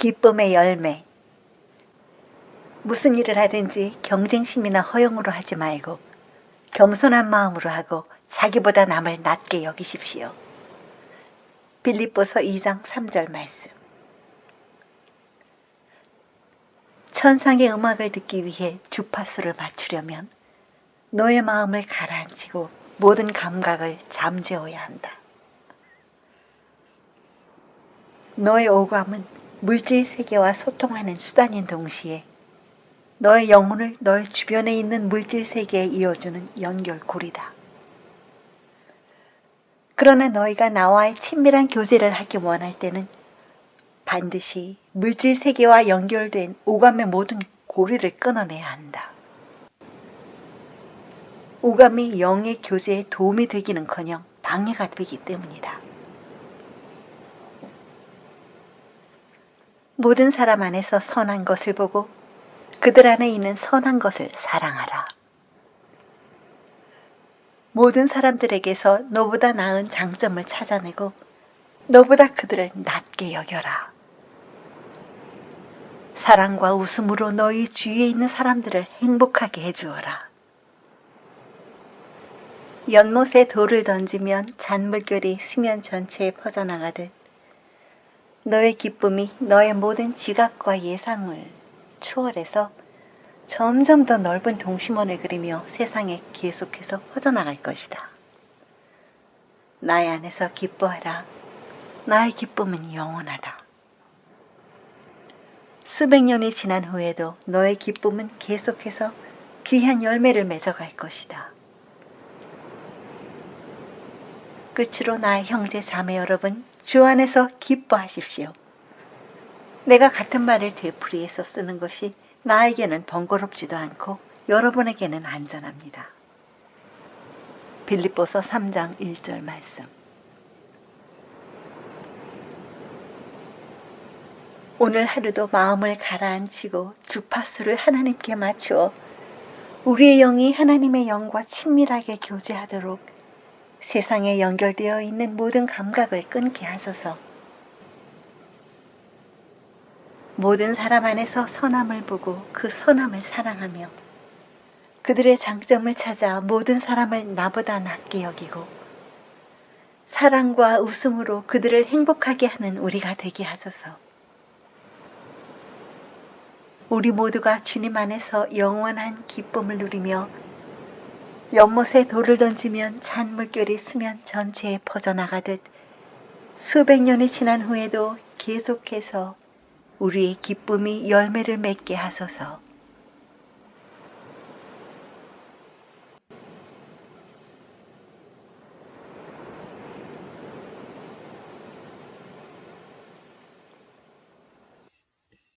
기쁨의 열매. 무슨 일을 하든지 경쟁심이나 허용으로 하지 말고 겸손한 마음으로 하고 자기보다 남을 낮게 여기십시오. 빌립보서 2장 3절 말씀. 천상의 음악을 듣기 위해 주파수를 맞추려면 너의 마음을 가라앉히고 모든 감각을 잠재워야 한다. 너의 오감은 물질 세계와 소통하는 수단인 동시에 너의 영혼을 너의 주변에 있는 물질 세계에 이어주는 연결고리다. 그러나 너희가 나와의 친밀한 교제를 하기 원할 때는 반드시 물질 세계와 연결된 오감의 모든 고리를 끊어내야 한다. 오감이 영의 교제에 도움이 되기는커녕 방해가 되기 때문이다. 모든 사람 안에서 선한 것을 보고 그들 안에 있는 선한 것을 사랑하라. 모든 사람들에게서 너보다 나은 장점을 찾아내고 너보다 그들을 낮게 여겨라. 사랑과 웃음으로 너희 주위에 있는 사람들을 행복하게 해주어라. 연못에 돌을 던지면 잔물결이 수면 전체에 퍼져나가듯 너의 기쁨이 너의 모든 지각과 예상을 초월해서 점점 더 넓은 동심원을 그리며 세상에 계속해서 퍼져나갈 것이다. 나의 안에서 기뻐하라. 나의 기쁨은 영원하다. 수백 년이 지난 후에도 너의 기쁨은 계속해서 귀한 열매를 맺어갈 것이다. 끝으로 나의 형제 자매 여러분, 주 안에서 기뻐하십시오. 내가 같은 말을 되풀이해서 쓰는 것이 나에게는 번거롭지도 않고 여러분에게는 안전합니다. 빌립보서 3장 1절 말씀. 오늘 하루도 마음을 가라앉히고 주파수를 하나님께 맞추어 우리의 영이 하나님의 영과 친밀하게 교제하도록 세상에 연결되어 있는 모든 감각을 끊게 하소서. 모든 사람 안에서 선함을 보고 그 선함을 사랑하며 그들의 장점을 찾아 모든 사람을 나보다 낮게 여기고 사랑과 웃음으로 그들을 행복하게 하는 우리가 되게 하소서. 우리 모두가 주님 안에서 영원한 기쁨을 누리며 연못에 돌을 던지면 잔 물결이 수면 전체에 퍼져나가듯 수백 년이 지난 후에도 계속해서 우리의 기쁨이 열매를 맺게 하소서.